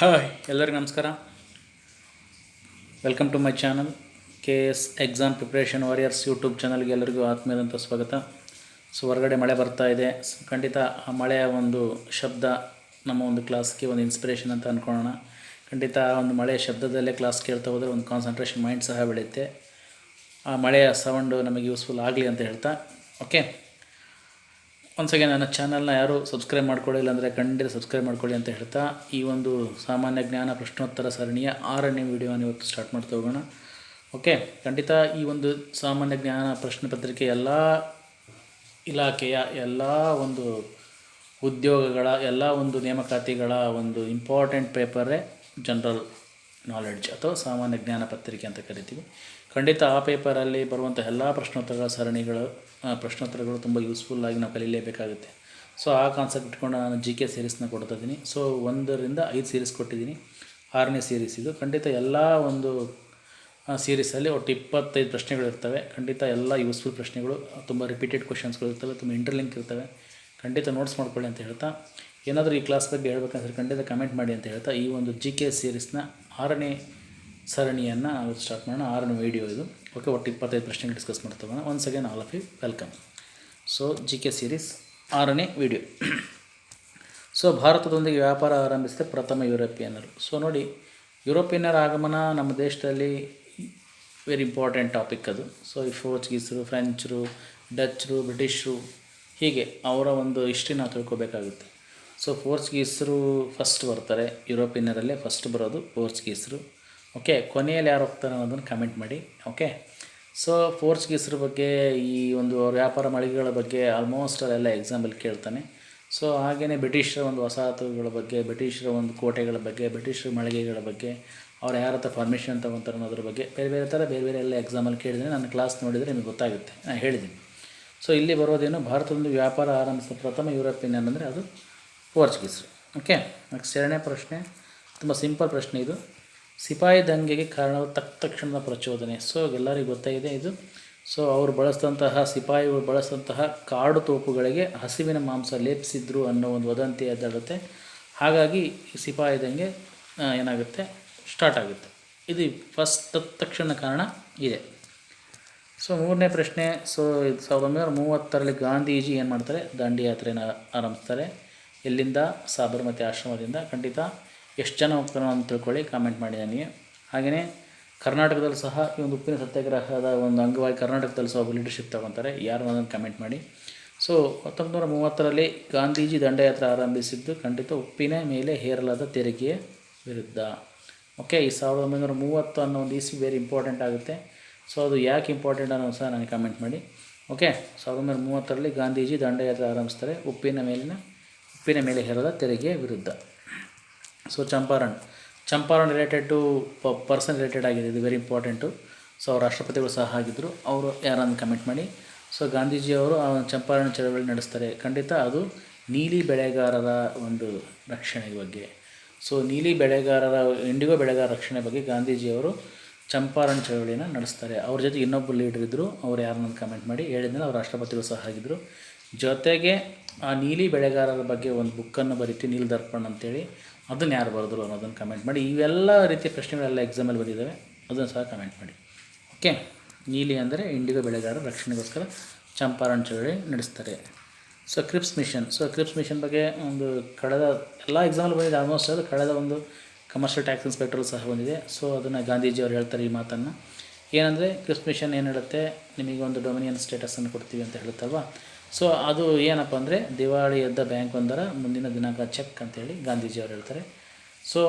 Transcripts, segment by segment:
Hi, ಎಲ್ಲರಿಗೂ ನಮಸ್ಕಾರ. Welcome to my channel K S exam preparation warriors YouTube ಚಾನಲ್ಗೆ ಎಲ್ಲರಿಗೂ ಆತ್ಮೀಯದಂಥ ಸ್ವಾಗತ. ಸೊ ಹೊರಗಡೆ ಮಳೆ ಬರ್ತಾ ಇದೆ. ಖಂಡಿತ ಆ ಮಳೆಯ ಒಂದು ಶಬ್ದ ನಮ್ಮ ಒಂದು ಕ್ಲಾಸ್ಗೆ ಒಂದು ಇನ್ಸ್ಪಿರೇಷನ್ ಅಂತ ಅಂದ್ಕೊಳ್ಳೋಣ ಖಂಡಿತ ಆ ಒಂದು ಮಳೆಯ ಶಬ್ದದಲ್ಲೇ ಕ್ಲಾಸ್ ಕೇಳ್ತಾ ಹೋದರೆ ಒಂದು ಕಾನ್ಸಂಟ್ರೇಷನ್ ಮೈಂಡ್ ಸಹ ಬೆಳೆಯುತ್ತೆ. ಆ ಮಳೆಯ ಸೌಂಡು ನಮಗೆ ಯೂಸ್ಫುಲ್ ಆಗಲಿ ಅಂತ ಹೇಳ್ತಾ. ಓಕೆ ಒಂದ್ಸಗೆ ನನ್ನ ಚಾನಲ್ನ ಯಾರು ಸಬ್ಸ್ಕ್ರೈಬ್ ಮಾಡ್ಕೊಳ್ಳಿಲ್ಲ ಅಂದರೆ ಖಂಡಿತ ಸಬ್ಸ್ಕ್ರೈಬ್ ಮಾಡ್ಕೊಳ್ಳಿ ಅಂತ ಹೇಳ್ತಾ, ಈ ಒಂದು ಸಾಮಾನ್ಯ ಜ್ಞಾನ ಪ್ರಶ್ನೋತ್ತರ ಸರಣಿಯ ಆರನೇ ವಿಡಿಯೋನ ಇವತ್ತು ಸ್ಟಾರ್ಟ್ ಮಾಡ್ತಾ ಹೋಗೋಣ. ಓಕೆ ಖಂಡಿತ ಈ ಒಂದು ಸಾಮಾನ್ಯ ಜ್ಞಾನ ಪ್ರಶ್ನೆ ಪತ್ರಿಕೆ ಎಲ್ಲ ಇಲಾಖೆಯ ಎಲ್ಲ ಒಂದು ಉದ್ಯೋಗಗಳ, ಎಲ್ಲ ಒಂದು ನೇಮಕಾತಿಗಳ ಒಂದು ಇಂಪಾರ್ಟೆಂಟ್ ಪೇಪರೇ ಜನರಲ್ ನಾಲೆಡ್ಜ್ ಅಥವಾ ಸಾಮಾನ್ಯ ಜ್ಞಾನ ಪತ್ರಿಕೆ ಅಂತ ಕರಿತೀವಿ. ಖಂಡಿತ ಆ ಪೇಪರಲ್ಲಿ ಬರುವಂಥ ಎಲ್ಲ ಪ್ರಶ್ನೋತ್ತರಗಳ ಸರಣಿಗಳು ಪ್ರಶ್ನೋತ್ತರಗಳು ತುಂಬ ಯೂಸ್ಫುಲ್ಲಾಗಿ ನಾವು ಕಲೀಲೇಬೇಕಾಗುತ್ತೆ ಸೊ ಆ ಕಾನ್ಸೆಪ್ಟ್ ಇಟ್ಕೊಂಡು ನಾನು ಜಿ ಕೆ ಸೀರೀಸ್ನ ಕೊಡ್ತಾ ಇದ್ದೀನಿ. ಸೊ ಒಂದರಿಂದ ಐದು ಸೀರೀಸ್ ಕೊಟ್ಟಿದ್ದೀನಿ. ಆರನೇ ಸೀರೀಸ್ ಇದು. ಖಂಡಿತ ಎಲ್ಲ ಒಂದು ಸೀರೀಸಲ್ಲಿ ಒಟ್ಟು ಇಪ್ಪತ್ತೈದು ಪ್ರಶ್ನೆಗಳು ಇರ್ತವೆ. ಖಂಡಿತ ಎಲ್ಲ ಯೂಸ್ಫುಲ್ ಪ್ರಶ್ನೆಗಳು, ತುಂಬ ರಿಪೀಟೆಡ್ ಕ್ವಶನ್ಸ್ಗಳು ಇರ್ತವೆ, ತುಂಬ ಇಂಟರ್ಲಿಂಕ್ ಇರ್ತವೆ. ಖಂಡಿತ ನೋಟ್ಸ್ ಮಾಡ್ಕೊಳ್ಳಿ ಅಂತ ಹೇಳ್ತಾ. ಏನಾದರೂ ಈ ಕ್ಲಾಸ್ ಬಗ್ಗೆ ಹೇಳ್ಬೇಕಂದ್ರೆ ಖಂಡಿತ ಕಮೆಂಟ್ ಮಾಡಿ ಅಂತ ಹೇಳ್ತಾ. ಈ ಒಂದು ಜಿ ಕೆ ಸೀರೀಸ್ನ ಆರನೇ ಸರಣಿಯನ್ನು ಸ್ಟಾರ್ಟ್ ಮಾಡೋಣ. ಆರನೇ ವೀಡಿಯೋ ಇದು. ಓಕೆ ಒಟ್ಟು ಇಪ್ಪತ್ತೈದು ಪ್ರಶ್ನೆಗಳು ಡಿಸ್ಕಸ್ ಮಾಡ್ತಾ once again all of you welcome so G K series ಆರನೇ ವಿಡಿಯೋ ಸೊ ಭಾರತದೊಂದಿಗೆ ವ್ಯಾಪಾರ ಆರಂಭಿಸಿದ ಪ್ರಥಮ ಯುರೋಪಿಯನ್ನರು. ಸೊ ನೋಡಿ, ಯುರೋಪಿಯನ್ನರ ಆಗಮನ ನಮ್ಮ ದೇಶದಲ್ಲಿ ವೆರಿ ಇಂಪಾರ್ಟೆಂಟ್ ಟಾಪಿಕ್ ಅದು. ಸೊ ಈ ಪೋರ್ಚುಗೀಸರು, ಫ್ರೆಂಚರು ಡಚ್ಚರು ಬ್ರಿಟಿಷರು, ಹೀಗೆ ಅವರ ಒಂದು ಹಿಸ್ಟ್ರಿ ನಾವು ತಿಳ್ಕೊಬೇಕಾಗುತ್ತೆ. ಸೊ ಪೋರ್ಚುಗೀಸರು ಫಸ್ಟ್ ಬರ್ತಾರೆ. ಯುರೋಪಿಯನ್ನರಲ್ಲೇ ಫಸ್ಟ್ ಬರೋದು ಪೋರ್ಚುಗೀಸರು. ಓಕೆ ಕೊನೆಯಲ್ಲಿ ಯಾರು ಹೋಗ್ತಾರೆ ಅನ್ನೋದನ್ನು ಕಮೆಂಟ್ ಮಾಡಿ. ಓಕೆ ಸೊ ಪೋರ್ಚುಗೀಸರ ಬಗ್ಗೆ ಈ ಒಂದು ವ್ಯಾಪಾರ ಮಳಿಗೆಗಳ ಬಗ್ಗೆ ಆಲ್ಮೋಸ್ಟ್ ಅಲ್ಲೆಲ್ಲ ಎಕ್ಸಾಂಪಲ್ ಕೇಳ್ತಾನೆ. ಸೊ ಹಾಗೆಯೇ ಬ್ರಿಟಿಷರ ಒಂದು ವಸಾಹತುಗಳ ಬಗ್ಗೆ, ಬ್ರಿಟಿಷರ ಒಂದು ಕೋಟೆಗಳ ಬಗ್ಗೆ, ಬ್ರಿಟಿಷರ ಮಳಿಗೆಗಳ ಬಗ್ಗೆ, ಅವ್ರು ಯಾರ ಹತ್ರ ಪರ್ಮಿಷನ್ ತೊಗೊತಾರೆ ಅನ್ನೋದ್ರ ಬಗ್ಗೆ, ಬೇರೆ ಬೇರೆ ಥರ ಬೇರೆ ಬೇರೆ ಎಲ್ಲ ಎಕ್ಸಾಮಲ್ಲಿ ಕೇಳಿದರೆ ನನ್ನ ಕ್ಲಾಸ್ ನೋಡಿದರೆ ನಿಮಗೆ ಗೊತ್ತಾಗುತ್ತೆ. ನಾನು ಹೇಳಿದ್ದೀನಿ. ಸೊ ಇಲ್ಲಿ ಬರೋದೇನು ಭಾರತದೊಂದು ವ್ಯಾಪಾರ ಆರಂಭಿಸಿದ ಪ್ರಥಮ ಯುರೋಪಿಯನ್ ಏನಂದರೆ ಅದು ಪೋರ್ಚುಗೀಸ್ ಓಕೆ ನೆಕ್ಸ್ಟ್ ಎರಡನೇ ಪ್ರಶ್ನೆ. ತುಂಬ ಸಿಂಪಲ್ ಪ್ರಶ್ನೆ ಇದು. ಸಿಪಾಯಿ ದಂಗೆಗೆ ಕಾರಣವು ತಕ್ಕ ತಕ್ಷಣದ ಪ್ರಚೋದನೆ. ಸೊ, ಎಲ್ಲರಿಗೂ ಗೊತ್ತಾಗಿದೆ ಇದು. ಸೊ, ಅವರು ಬಳಸಿದಂತಹ, ಸಿಪಾಯಿಗಳು ಬಳಸಿದಂತಹ ಕಾಡು ತೋಪುಗಳಿಗೆ ಹಸಿವಿನ ಮಾಂಸ ಲೇಪಿಸಿದ್ರು ಅನ್ನೋ ಒಂದು ವದಂತಿ ಎದ್ದಾಡುತ್ತೆ. ಹಾಗಾಗಿ ಸಿಪಾಯಿ ದಂಗೆ ಏನಾಗುತ್ತೆ? ಸ್ಟಾರ್ಟ್ ಆಗುತ್ತೆ. ಇದು ಫಸ್ಟ್ ತತ್ಕ್ಷಣ ಕಾರಣ ಇದೆ. ಸೊ, ಮೂರನೇ ಪ್ರಶ್ನೆ, ಸೊ, ಇದು ಸಾವಿರದ ಒಂಬೈನೂರ ಮೂವತ್ತರಲ್ಲಿ ಗಾಂಧೀಜಿ ಏನು ಮಾಡ್ತಾರೆ? ದಾಂಡಿ ಆರಂಭಿಸ್ತಾರೆ. ಎಲ್ಲಿಂದ? ಸಾಬರಮತಿ ಆಶ್ರಮದಿಂದ. ಖಂಡಿತ ಎಷ್ಟು ಜನ ಹೋಗ್ತಾರೋ ಅಂತ ತಿಳ್ಕೊಳ್ಳಿ ಕಾಮೆಂಟ್ ಮಾಡಿ ನನಗೆ. ಹಾಗೆಯೇ ಕರ್ನಾಟಕದಲ್ಲಿ ಸಹ ಈ ಒಂದು ಉಪ್ಪಿನ ಸತ್ಯಾಗ್ರಹದ ಒಂದು ಅಂಗವಾಗಿ ಕರ್ನಾಟಕದಲ್ಲಿ ಸಹ ಲೀಡರ್ಶಿಪ್ ತಗೊತಾರೆ. ಯಾರು ಅದನ್ನು ಕಮೆಂಟ್ ಮಾಡಿ. ಸೊ ಹತ್ತೊಂಬತ್ತು ನೂರ ಮೂವತ್ತರಲ್ಲಿ ಗಾಂಧೀಜಿ ದಂಡಯಾತ್ರೆ ಆರಂಭಿಸಿದ್ದು ಖಂಡಿತ ಉಪ್ಪಿನ ಮೇಲೆ ಹೇರಲಾದ ತೆರಿಗೆಯ ವಿರುದ್ಧ. ಓಕೆ ಈ ಸಾವಿರದ ಒಂಬೈನೂರ ಮೂವತ್ತು ಅನ್ನೋ ಒಂದು ಇಸ್ವಿ ವೆರಿ ಇಂಪಾರ್ಟೆಂಟ್ ಆಗುತ್ತೆ. ಸೊ ಅದು ಯಾಕೆ ಇಂಪಾರ್ಟೆಂಟ್ ಅನ್ನೋ ಸಹ ನನಗೆ ಕಮೆಂಟ್ ಮಾಡಿ. ಓಕೆ ಸಾವಿರದ ಒಂಬೈನೂರ ಮೂವತ್ತರಲ್ಲಿ ಗಾಂಧೀಜಿ ದಂಡಯಾತ್ರೆ ಆರಂಭಿಸ್ತಾರೆ ಉಪ್ಪಿನ ಮೇಲಿನ, ಉಪ್ಪಿನ ಮೇಲೆ ಹೇರಲಾದ ತೆರಿಗೆಯ ವಿರುದ್ಧ. So Champaran Champaran related to person related ಆಗಿದೆ. ಇದು ವೆರಿ ಇಂಪಾರ್ಟೆಂಟು ಸೊ ಅವ್ರ ರಾಷ್ಟ್ರಪತಿಗಳು ಸಹ ಆಗಿದ್ದರು ಅವರು ಯಾರನ್ನು ಕಮೆಂಟ್ ಮಾಡಿ? ಸೊ ಗಾಂಧೀಜಿಯವರು ಆ ಚಂಪಾರಣ ಚಳವಳಿ ನಡೆಸ್ತಾರೆ. ಖಂಡಿತ ಅದು ನೀಲಿ ಬೆಳೆಗಾರರ ಒಂದು ರಕ್ಷಣೆ ಬಗ್ಗೆ. ಸೊ ನೀಲಿ ಬೆಳೆಗಾರರ, ಇಂಡಿಗೋ ಬೆಳೆಗಾರ ರಕ್ಷಣೆ ಬಗ್ಗೆ ಗಾಂಧೀಜಿಯವರು ಚಂಪಾರಣ್ ಚಳವಳಿನ ನಡೆಸ್ತಾರೆ. ಅವ್ರ ಜೊತೆ ಇನ್ನೊಬ್ಬರು ಲೀಡರ್ ಇದ್ದರು ಅವ್ರು ಯಾರನ್ನ ಕಮೆಂಟ್ ಮಾಡಿ? ಹೇಳಿದ್ಮೇಲೆ ಅವ್ರ ರಾಷ್ಟ್ರಪತಿಗಳು ಸಹ ಆಗಿದ್ದರು ಜೊತೆಗೆ ಆ ನೀಲಿ ಬೆಳೆಗಾರರ ಬಗ್ಗೆ ಒಂದು ಬುಕ್ಕನ್ನು ಬರೀತಿ, ನೀಲ್ ದರ್ಪಣ್ ಅಂತೇಳಿ. ಅದನ್ನು ಯಾರು ಬರೆದ್ರು ಅನ್ನೋದನ್ನು ಕಮೆಂಟ್ ಮಾಡಿ. ಇವೆಲ್ಲ ರೀತಿಯ ಪ್ರಶ್ನೆಗಳೆಲ್ಲ ಎಕ್ಸಾಮಲ್ಲಿ ಬಂದಿದ್ದಾವೆ ಅದನ್ನು ಸಹ ಕಮೆಂಟ್ ಮಾಡಿ. ಓಕೆ ನೀಲಿ ಅಂದರೆ ಇಂಡಿಗೋ ಬೆಳೆಗಾರರ ರಕ್ಷಣೆಗೋಸ್ಕರ ಚಂಪಾರಣ್ ಚಳವಳಿ ನಡೆಸ್ತಾರೆ. So Cripps mission so Cripps mission ಬಗ್ಗೆ ಒಂದು ಕಳೆದ ಎಲ್ಲ ಎಕ್ಸಾಮಲ್ಲಿ ಬಂದಿದೆ. ಆಲ್ಮೋಸ್ಟ್ ಅದು ಕಳೆದ ಒಂದು ಕಮರ್ಷಿಯಲ್ ಟ್ಯಾಕ್ಸ್ ಇನ್ಸ್ಪೆಕ್ಟರ್ ಸಹ ಬಂದಿದೆ. ಸೊ ಅದನ್ನು ಗಾಂಧೀಜಿ ಅವರು ಹೇಳ್ತಾರೆ ಈ ಮಾತನ್ನು. ಏನಂದರೆ ಕ್ರಿಪ್ಸ್ ಮಿಷನ್ ಏನು ಹೇಳುತ್ತೆ? ನಿಮಗೆ ಒಂದು ಡೊಮಿನಿಯನ್ ಸ್ಟೇಟಸನ್ನು ಕೊಡ್ತೀವಿ ಅಂತ ಹೇಳುತ್ತಲ್ವ? ಸೊ ಅದು ಏನಪ್ಪ ಅಂದರೆ ದಿವಾಳಿ ಎದ್ದ ಬ್ಯಾಂಕ್ ಒಂದರ ಮುಂದಿನ ದಿನಾಂಕ ಚೆಕ್ ಅಂತೇಳಿ ಗಾಂಧೀಜಿ ಅವರು ಹೇಳ್ತಾರೆ. ಸೊ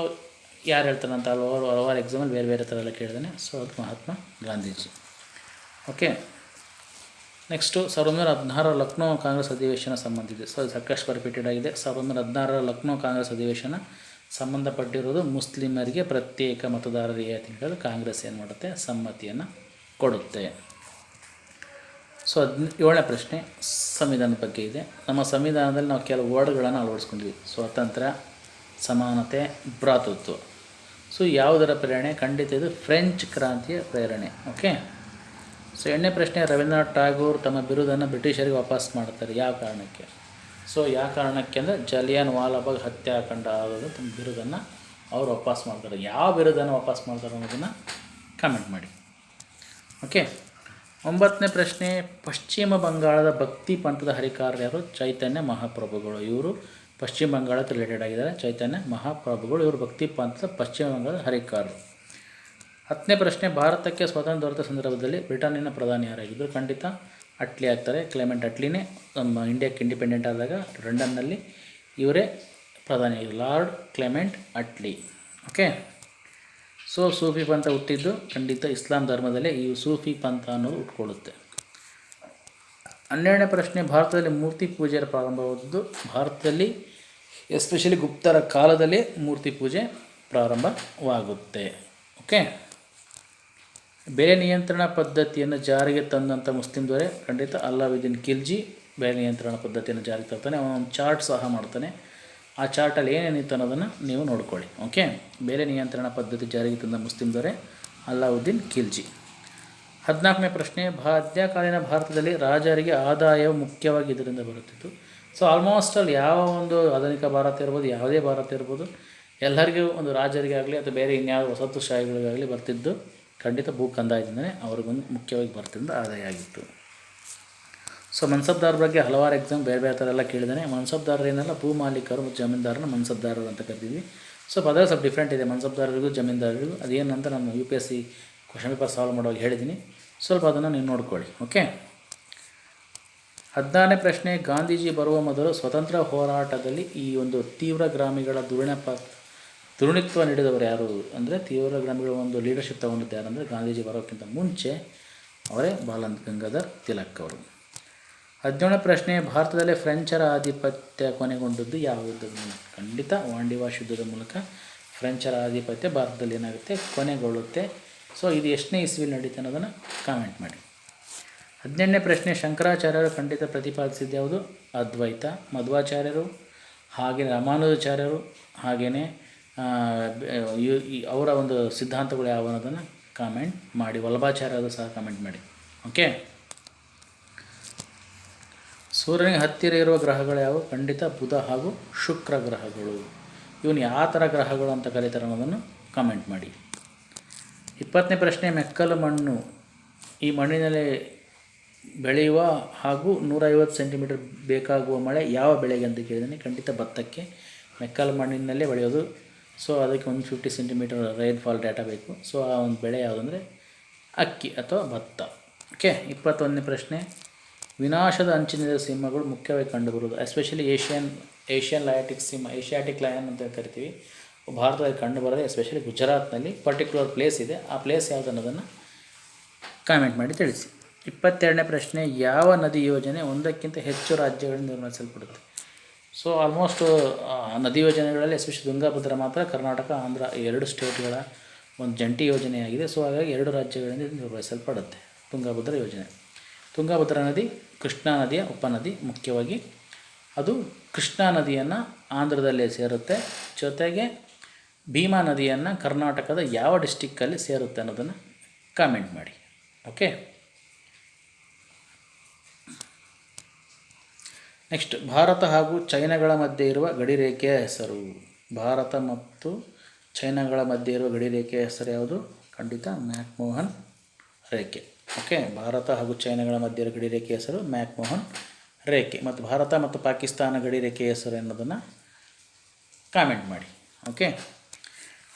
ಯಾರು ಹೇಳ್ತಾರೆ ಅಂತ ಹಲವಾರು ಹಲವಾರು ಎಕ್ಸಾಮಲ್ಲಿ ಬೇರೆ ಬೇರೆ ಥರ ಎಲ್ಲ ಕೇಳಿದಾನೆ ಸೊ ಅದು ಮಹಾತ್ಮ ಗಾಂಧೀಜಿ. ಓಕೆ ನೆಕ್ಸ್ಟು ಸಾವಿರದ ಒಂಬೈನೂರ ಹದಿನಾರರ ಲಕ್ನೋ ಕಾಂಗ್ರೆಸ್ ಅಧಿವೇಶನ ಸಂಬಂಧಿದೆ ಸೊ ಅದು ಸಾಕಷ್ಟು ರಿಪೀಟೆಡ್ ಆಗಿದೆ. ಸಾವಿರದ ಒಂಬೈನೂರ ಹದಿನಾರರ ಲಕ್ನೋ ಕಾಂಗ್ರೆಸ್ ಅಧಿವೇಶನ ಸಂಬಂಧಪಟ್ಟಿರೋದು ಮುಸ್ಲಿಮರಿಗೆ ಪ್ರತ್ಯೇಕ ಮತದಾರರಿಗೆ ಅಂತ ಹೇಳಿ ಕಾಂಗ್ರೆಸ್ ಏನು ಮಾಡುತ್ತೆ? ಸಮ್ಮತಿಯನ್ನು ಕೊಡುತ್ತೆ. ಸೊ ಹದಿನ ಏಳನೇ ಪ್ರಶ್ನೆ, ಸಂವಿಧಾನದ ಬಗ್ಗೆ ಇದೆ. ನಮ್ಮ ಸಂವಿಧಾನದಲ್ಲಿ ನಾವು ಕೆಲವು ವರ್ಡ್ಗಳನ್ನು ಅಳವಡಿಸ್ಕೊಂಡಿದ್ವಿ. ಸ್ವಾತಂತ್ರ್ಯ, ಸಮಾನತೆ, ಭ್ರಾತೃತ್ವ. ಸೊ ಯಾವುದರ ಪ್ರೇರಣೆ? ಖಂಡಿತ ಇದು ಫ್ರೆಂಚ್ ಕ್ರಾಂತಿಯ ಪ್ರೇರಣೆ. ಓಕೆ? ಸೊ ಎರಡನೇ ಪ್ರಶ್ನೆ, ರವೀಂದ್ರನಾಥ್ ಟಾಗೂರ್ ತಮ್ಮ ಬಿರುದನ್ನು ಬ್ರಿಟಿಷರಿಗೆ ವಾಪಸ್ ಮಾಡ್ತಾರೆ. ಯಾವ ಕಾರಣಕ್ಕೆ? ಸೊ ಯಾವ ಕಾರಣಕ್ಕೆ ಅಂದರೆ, ಜಲಿಯನ್ ವಾಲಾಬಾಗ್ ಹತ್ಯಾಕಾಂಡ ಆಗೋದು ತಮ್ಮ ಬಿರುದನ್ನು ಅವರು ವಾಪಸ್ ಮಾಡ್ತಾರೆ. ಯಾವ ಬಿರುದನ್ನು ವಾಪಸ್ ಮಾಡ್ತಾರೆ ಅನ್ನೋದನ್ನು ಕಾಮೆಂಟ್ ಮಾಡಿ. ಓಕೆ? ಒಂಬತ್ತನೇ ಪ್ರಶ್ನೆ, ಪಶ್ಚಿಮ ಬಂಗಾಳದ ಭಕ್ತಿ ಪಂಥದ ಹರಿಕಾರ್ಯರು ಯಾರು? ಚೈತನ್ಯ ಮಹಾಪ್ರಭುಗಳು. ಇವರು ಪಶ್ಚಿಮ ಬಂಗಾಳಕ್ಕೆ ರಿಲೇಟೆಡ್ ಆಗಿದ್ದಾರೆ. ಚೈತನ್ಯ ಮಹಾಪ್ರಭುಗಳು, ಇವರು ಭಕ್ತಿ ಪಂಥದ ಪಶ್ಚಿಮ ಬಂಗಾಳದ ಹರಿಕಾರರು. ಹತ್ತನೇ ಪ್ರಶ್ನೆ, ಭಾರತಕ್ಕೆ ಸ್ವಾತಂತ್ರ್ಯ ದೊರೆತ ಸಂದರ್ಭದಲ್ಲಿ ಬ್ರಿಟನ್ನಿನ ಪ್ರಧಾನಿ ಯಾರಾಗಿದ್ದರು ಖಂಡಿತ ಅಟ್ಲಿ ಆಗ್ತಾರೆ. ಕ್ಲೈಮೆಂಟ್ ಅಟ್ಲಿನೇ ನಮ್ಮ ಇಂಡಿಯಾಕ್ಕೆ ಇಂಡಿಪೆಂಡೆಂಟ್ ಆದಾಗ ಲಂಡನ್ನಲ್ಲಿ ಇವರೇ ಪ್ರಧಾನಿ Lord Clement Attlee. Okay so ಸೂಫಿ ಪಂಥ ಹುಟ್ಟಿದ್ದು ಖಂಡಿತ ಇಸ್ಲಾಂ ಧರ್ಮದಲ್ಲೇ ಈ ಸೂಫಿ ಪಂಥ ಅನ್ನೋದು ಹುಟ್ಕೊಳ್ಳುತ್ತೆ ಹನ್ನೆರಡನೇ ಪ್ರಶ್ನೆ, ಭಾರತದಲ್ಲಿ ಮೂರ್ತಿ ಪೂಜೆ ಪ್ರಾರಂಭವಾದದ್ದು ಭಾರತದಲ್ಲಿ ಎಸ್ಪೆಷಲಿ ಗುಪ್ತರ ಕಾಲದಲ್ಲಿ ಮೂರ್ತಿ ಪೂಜೆ ಪ್ರಾರಂಭವಾಗುತ್ತೆ. ಓಕೆ? ಬೆಲೆ ನಿಯಂತ್ರಣ ಪದ್ಧತಿಯನ್ನು ಜಾರಿಗೆ ತಂದಂಥ ಮುಸ್ಲಿಂ ದೊರೆ ಖಂಡಿತ ಅಲ್ಲಾವುದ್ದೀನ್ ಖಿಲ್ಜಿ ಬೆಲೆ ನಿಯಂತ್ರಣ ಪದ್ಧತಿಯನ್ನು ಜಾರಿಗೆ ತರ್ತಾನೆ. ಅವನೊಂದು ಚಾರ್ಟ್ ಸಹ ಮಾಡ್ತಾನೆ. ಆ ಚಾರ್ಟಲ್ಲಿ ಏನೇನಿತ್ತು ಅನ್ನೋದನ್ನು ನೀವು ನೋಡ್ಕೊಳ್ಳಿ ಓಕೆ ಬೇರೆ ನಿಯಂತ್ರಣ ಪದ್ಧತಿ ಜಾರಿಗೆ ತಂದ ಮುಸ್ಲಿಂ ದೊರೆ ಅಲ್ಲಾವುದ್ದೀನ್ ಖಿಲ್ಜಿ. ಹದಿನಾಲ್ಕನೇ ಪ್ರಶ್ನೆ ಮಧ್ಯಕಾಲೀನ ಭಾರತದಲ್ಲಿ ರಾಜರಿಗೆ ಆದಾಯ ಮುಖ್ಯವಾಗಿ ಇದರಿಂದ ಬರುತ್ತಿತ್ತು. ಸೊ ಆಲ್ಮೋಸ್ಟ್ ಅಲ್ಲಿ ಯಾವ ಒಂದು ಆಧುನಿಕ ಭಾರತ ಇರ್ಬೋದು, ಯಾವುದೇ ಭಾರತ ಇರ್ಬೋದು, ಎಲ್ಲರಿಗೂ ಒಂದು ರಾಜರಿಗೆ ಆಗಲಿ ಅಥವಾ ಬೇರೆ ಇನ್ಯಾವ ವಸತುಶಾಹಿಗಳಿಗಾಗಲಿ ಬರ್ತಿದ್ದು ಖಂಡಿತ ಭೂ ಕಂದಾಯದಿಂದಲೇ ಅವ್ರಿಗೊಂದು ಮುಖ್ಯವಾಗಿ ಬರ್ತಿದ್ದ ಆದಾಯ ಆಗಿತ್ತು. ಸೊ ಮನ್ಸಬ್ದಾರ್ ಬಗ್ಗೆ ಹಲವಾರು ಎಕ್ಸಾಮ್ ಬೇರೆ ಬೇರೆ ಥರ ಎಲ್ಲ ಕೇಳಿದ್ದಾನೆ. ಮನ್ಸಬ್ದಾರರು ಏನಲ್ಲ, ಭೂ ಮಾಲೀಕರು ಮತ್ತು ಜಮೀನ್ದಾರನ ಮನ್ಸಬ್ದಾರರು ಅಂತ ಕರಿತೀವಿ. ಸೊ ಅದರ ಸ್ವಲ್ಪ ಡಿಫ್ರೆಂಟ್ ಇದೆ. ಮನ್ಸಬ್ದಾರರಿಗೂ ಜಮೀನ್ದಾರರಿಗೂ. ಅದೇನಂತ ನಾನು U P S C question paper solve ಮಾಡುವಾಗ ಹೇಳಿದ್ದೀನಿ. ಸ್ವಲ್ಪ ಅದನ್ನು ನೀವು ನೋಡ್ಕೊಳ್ಳಿ. ಓಕೆ ಹದಿನಾರನೇ ಪ್ರಶ್ನೆ, ಗಾಂಧೀಜಿ ಬರುವ ಮೊದಲು ಸ್ವತಂತ್ರ ಹೋರಾಟದಲ್ಲಿ ಈ ಒಂದು ತೀವ್ರಗ್ರಾಮಿಗಳ ದುರ್ಣ ಪ ದುರ್ಣಿತ್ವ ನೀಡಿದವರು ಯಾರು ಅಂದರೆ ತೀವ್ರಗ್ರಾಮಿಗಳ ಒಂದು ಲೀಡರ್ಶಿಪ್ ತಗೊಂಡಿದ್ದು ಯಾರಂದರೆ ಗಾಂಧೀಜಿ ಬರೋಕ್ಕಿಂತ ಮುಂಚೆ ಅವರೇ ಬಾಲನ್ ಗಂಗಾಧರ್ ತಿಲಕ್ ಅವರು. ಹದಿನೇಳನೇ ಪ್ರಶ್ನೆ, ಭಾರತದಲ್ಲಿ ಫ್ರೆಂಚರ ಆಧಿಪತ್ಯ ಕೊನೆಗೊಂಡದ್ದು ಯಾವ ಯುದ್ಧದ ಮೂಲಕ? ಖಂಡಿತ ವಾಂಡಿವಾಶ್ ಯುದ್ಧದ ಮೂಲಕ ಫ್ರೆಂಚರ ಆಧಿಪತ್ಯ ಭಾರತದಲ್ಲಿ ಏನಾಗುತ್ತೆ? ಕೊನೆಗೊಳ್ಳುತ್ತೆ. ಸೊ ಇದು ಎಷ್ಟನೇ ಇಸ್ವಿಲಿ ನಡೀತೆ ಅನ್ನೋದನ್ನು ಕಾಮೆಂಟ್ ಮಾಡಿ. ಹದಿನೆಂಟನೇ ಪ್ರಶ್ನೆ, ಶಂಕರಾಚಾರ್ಯರು ಖಂಡಿತ ಪ್ರತಿಪಾದಿಸಿದ್ದು ಯಾವುದು? ಅದ್ವೈತ. ಮಧ್ವಾಚಾರ್ಯರು, ಹಾಗೆ ರಾಮಾನುಜಾಚಾರ್ಯರು ಹಾಗೆಯೇ ಅವರ ಒಂದು ಸಿದ್ಧಾಂತಗಳು ಯಾವ ಅನ್ನೋದನ್ನು ಕಾಮೆಂಟ್ ಮಾಡಿ. ವಲ್ಲಭಾಚಾರ್ಯರು ಸಹ ಕಾಮೆಂಟ್ ಮಾಡಿ. ಓಕೆ ಸೂರ್ಯನಿಗೆ ಹತ್ತಿರ ಇರುವ ಗ್ರಹಗಳು ಯಾವುವು? ಖಂಡಿತ ಬುಧ ಹಾಗೂ ಶುಕ್ರ ಗ್ರಹಗಳು. ಇವನು ಯಾವ ಥರ ಗ್ರಹಗಳು ಅಂತ ಕರೀತಾರೆ ಅನ್ನೋದನ್ನು ಕಮೆಂಟ್ ಮಾಡಿ. ಇಪ್ಪತ್ತನೇ ಪ್ರಶ್ನೆ, ಮೆಕ್ಕಲು ಮಣ್ಣು ಈ ಮಣ್ಣಿನಲ್ಲಿ ಬೆಳೆಯುವ ಹಾಗೂ ನೂರೈವತ್ತು ಸೆಂಟಿಮೀಟರ್ ಬೇಕಾಗುವ ಮಳೆ ಯಾವ ಬೆಳೆಗೆ ಅಂತ ಕೇಳಿದ್ದೀನಿ. ಖಂಡಿತ ಭತ್ತಕ್ಕೆ ಮೆಕ್ಕಲು ಮಣ್ಣಿನಲ್ಲೇ ಬೆಳೆಯೋದು. ಸೊ ಅದಕ್ಕೆ ಒಂದು ಫಿಫ್ಟಿ ಸೆಂಟಿಮೀಟರ್ ರೈನ್ಫಾಲ್ ಡೇಟಾ ಬೇಕು. ಸೊ ಆ ಒಂದು ಬೆಳೆ ಯಾವುದಂದರೆ ಅಕ್ಕಿ ಅಥವಾ ಭತ್ತ. ಓಕೆ ಇಪ್ಪತ್ತೊಂದನೇ ಪ್ರಶ್ನೆ. ವಿನಾಶದ ಅಂಚಿನಿಂದ ಸಿಂಹಗಳು ಮುಖ್ಯವಾಗಿ ಕಂಡುಬರುವುದು. ಎಸ್ಪೆಷಲಿ ಏಷ್ಯನ್ ಏಷ್ಯನ್ ಲಯಾಟಿಕ್ ಸಿಂಹ ಏಷ್ಯಾಟಿಕ್ ಲಯನ್ ಅಂತ ಕರಿತೀವಿ. ಭಾರತದಲ್ಲಿ ಕಂಡುಬರೋದೇ ಎಸ್ಪೆಷಲಿ ಗುಜರಾತ್ನಲ್ಲಿ ಪರ್ಟಿಕ್ಯುಲರ್ ಪ್ಲೇಸ್ ಇದೆ. ಆ ಪ್ಲೇಸ್ ಯಾವುದು ಅನ್ನೋದನ್ನು ಕಾಮೆಂಟ್ ಮಾಡಿ ತಿಳಿಸಿ. ಇಪ್ಪತ್ತೆರಡನೇ ಪ್ರಶ್ನೆ, ಯಾವ ನದಿ ಯೋಜನೆ ಒಂದಕ್ಕಿಂತ ಹೆಚ್ಚು ರಾಜ್ಯಗಳಿಂದ ನಿರ್ಮಿಸಲ್ಪಡುತ್ತೆ? ಸೊ ಆಲ್ಮೋಸ್ಟ್ ನದಿ ಯೋಜನೆಗಳಲ್ಲಿ ಎಸ್ಪೆಷಲಿ ತುಂಗಭದ್ರಾ ಮಾತ್ರ, ಕರ್ನಾಟಕ, ಆಂಧ್ರ ಎರಡು ಸ್ಟೇಟ್ಗಳ ಒಂದು ಜಂಟಿ ಯೋಜನೆಯಾಗಿದೆ. ಸೊ ಹಾಗಾಗಿ ಎರಡು ರಾಜ್ಯಗಳಿಂದ ನಿರ್ವಹಿಸಲ್ಪಡುತ್ತೆ. ತುಂಗಭದ್ರಾ ಯೋಜನೆ. ತುಂಗಾಭದ್ರಾ ನದಿ ಕೃಷ್ಣಾ ನದಿಯ ಉಪನದಿ ಮುಖ್ಯವಾಗಿ. ಅದು ಕೃಷ್ಣಾ ನದಿಯನ್ನು ಆಂಧ್ರದಲ್ಲೇ ಸೇರುತ್ತೆ. ಜೊತೆಗೆ ಭೀಮಾ ನದಿಯನ್ನು ಕರ್ನಾಟಕದ ಯಾವ ಡಿಸ್ಟಿಕ್ಕಲ್ಲಿ ಸೇರುತ್ತೆ ಅನ್ನೋದನ್ನು ಕಾಮೆಂಟ್ ಮಾಡಿ. ಓಕೆ? ನೆಕ್ಸ್ಟ್, ಭಾರತ ಹಾಗೂ ಚೈನಾಗಳ ಮಧ್ಯೆ ಇರುವ ಗಡಿರೇಖೆಯ ಹೆಸರು. ಭಾರತ ಮತ್ತು ಚೈನಾಗಳ ಮಧ್ಯೆ ಇರುವ ಗಡಿರೇಖೆಯ ಹೆಸರು ಯಾವುದು? ಖಂಡಿತ ಮ್ಯಾಕ್ಮೋಹನ್ ರೇಖೆ. ಓಕೆ ಭಾರತ ಹಾಗೂ ಚೈನಾಗಳ ಮಧ್ಯದ ಗಡಿ ಗಡಿರೇಖೆಯ ಹೆಸರು ಮ್ಯಾಕ್ಮೋಹನ್ ರೇಖೆ. ಮತ್ತು ಭಾರತ ಮತ್ತು ಪಾಕಿಸ್ತಾನ ಗಡಿ ಗಡಿರೇಖೆಯ ಹೆಸರು ಅನ್ನೋದನ್ನು ಕಾಮೆಂಟ್ ಮಾಡಿ. ಓಕೆ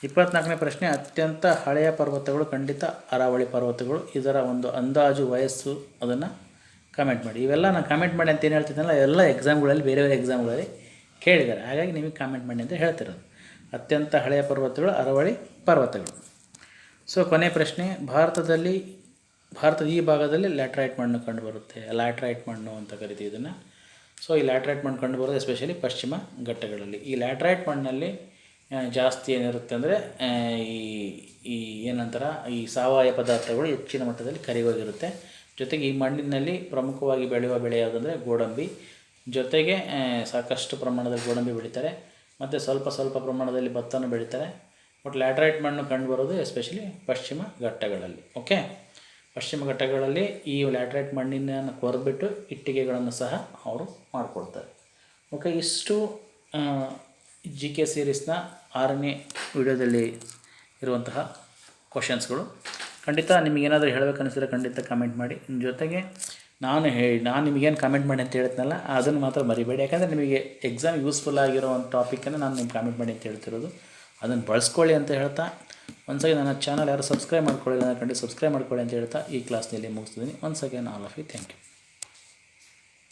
ಇಪ್ಪತ್ನಾಲ್ಕನೇ ಪ್ರಶ್ನೆ, ಅತ್ಯಂತ ಹಳೆಯ ಪರ್ವತಗಳು, ಖಂಡಿತ ಅರಾವಳಿ ಪರ್ವತಗಳು, ಇದರ ಒಂದು ಅಂದಾಜು ವಯಸ್ಸು ಅದನ್ನು ಕಮೆಂಟ್ ಮಾಡಿ. ಇವೆಲ್ಲ ನಾನು ಕಮೆಂಟ್ ಮಾಡಿ ಅಂತ ಏನು ಹೇಳ್ತಿದ್ದನಲ್ಲ ಎಲ್ಲ ಎಕ್ಸಾಮ್ಗಳಲ್ಲಿ ಬೇರೆ ಬೇರೆ ಎಕ್ಸಾಮ್ಗಳಲ್ಲಿ ಕೇಳಿದ್ದಾರೆ. ಹಾಗಾಗಿ ನಿಮಗೆ ಕಾಮೆಂಟ್ ಮಾಡಿ ಅಂತ ಹೇಳ್ತಿರೋದು. ಅತ್ಯಂತ ಹಳೆಯ ಪರ್ವತಗಳು, ಅರಾವಳಿ ಪರ್ವತಗಳು. ಸೊ ಕೊನೆ ಪ್ರಶ್ನೆ, ಭಾರತದಲ್ಲಿ ಭಾರತದ ಈ ಭಾಗದಲ್ಲಿ ಲ್ಯಾಟ್ರೈಟ್ ಮಣ್ಣು ಕಂಡುಬರುತ್ತೆ ಲ್ಯಾಟ್ರೈಟ್ ಮಣ್ಣು ಅಂತ ಕರಿತೀವಿ ಇದನ್ನು. ಸೊ ಈ ಲ್ಯಾಟ್ರೈಟ್ ಮಣ್ಣು ಕಂಡುಬರೋದು ಎಸ್ಪೆಷಲಿ ಪಶ್ಚಿಮ ಘಟ್ಟಗಳಲ್ಲಿ. ಈ ಲ್ಯಾಟ್ರೈಟ್ ಮಣ್ಣಲ್ಲಿ ಜಾಸ್ತಿ ಏನಿರುತ್ತೆ ಅಂದರೆ ಈ ಈ ಏನಂತಾರ, ಈ ಸಾವಯವ ಪದಾರ್ಥಗಳು ಹೆಚ್ಚಿನ ಮಟ್ಟದಲ್ಲಿ ಕರಿಗೋಗಿರುತ್ತೆ. ಜೊತೆಗೆ ಈ ಮಣ್ಣಿನಲ್ಲಿ ಪ್ರಮುಖವಾಗಿ ಬೆಳೆಯುವ ಬೆಳೆ ಯಾವುದಂದರೆ ಗೋಡಂಬಿ. ಜೊತೆಗೆ ಸಾಕಷ್ಟು ಪ್ರಮಾಣದಲ್ಲಿ ಗೋಡಂಬಿ ಬೆಳೀತಾರೆ. ಮತ್ತು ಸ್ವಲ್ಪ ಸ್ವಲ್ಪ ಪ್ರಮಾಣದಲ್ಲಿ ಭತ್ತನ ಬೆಳೀತಾರೆ. ಬಟ್ ಲ್ಯಾಟ್ರೈಟ್ ಮಣ್ಣು ಕಂಡುಬರೋದು ಎಸ್ಪೆಷಲಿ ಪಶ್ಚಿಮ ಘಟ್ಟಗಳಲ್ಲಿ. ಓಕೆ ಪಶ್ಚಿಮ ಘಟ್ಟಗಳಲ್ಲಿ ಈ ಲ್ಯಾಟ್ರೈಟ್ ಮಣ್ಣಿನ ಕೊರೆದ್ಬಿಟ್ಟು ಇಟ್ಟಿಗೆಗಳನ್ನು ಸಹ ಅವರು ಮಾಡಿಕೊಡ್ತಾರೆ ಓಕೆ, ಇಷ್ಟು ಜಿ ಕೆ ಸೀರೀಸ್ನ ಆರನೇ ವಿಡಿಯೋದಲ್ಲಿ ಇರುವಂತಹ ಕ್ವಶನ್ಸ್ಗಳು ಖಂಡಿತ ನಿಮಗೇನಾದರೂ ಹೇಳಬೇಕನ್ನಿಸಿದ್ರೆ ಖಂಡಿತ ಕಮೆಂಟ್ ಮಾಡಿ. ಜೊತೆಗೆ ನಾನು ಹೇಳಿ ನಾನು ನಿಮಗೇನು ಕಮೆಂಟ್ ಮಾಡಿ ಅಂತ ಹೇಳ್ತೀನಲ್ಲ, ಅದನ್ನು ಮಾತ್ರ ಮರಿಬೇಡಿ. ಯಾಕಂದರೆ ನಿಮಗೆ ಎಕ್ಸಾಮ್ ಯೂಸ್ಫುಲ್ ಆಗಿರೋ ಒಂದು ಟಾಪಿಕನ್ನು ನಾನು ನಿಮ್ಗೆ ಕಮೆಂಟ್ ಮಾಡಿ ಅಂತ ಹೇಳ್ತಿರೋದು. ಅದನ್ನು ಬಳಸ್ಕೊಳ್ಳಿ ಅಂತ ಹೇಳ್ತಾ ಒಂದ್ಸರಿ ನನ್ನ ಚಾನಲ್ ಯಾರು ಸಬ್ಸ್ಕ್ರೈಬ್ ಮಾಡ್ಕೊಳ್ಳಿಲ್ಲ ಅಂದರೆ ಸಬ್ಸ್ಕ್ರೈಬ್ ಮಾಡ್ಕೊಳ್ಳಿ ಅಂತ ಹೇಳ್ತಾ ಈ ಕ್ಲಾಸ್ನಲ್ಲಿ ಮುಗಿಸ್ತಿದ್ದೀನಿ. Once again all of you. Thank you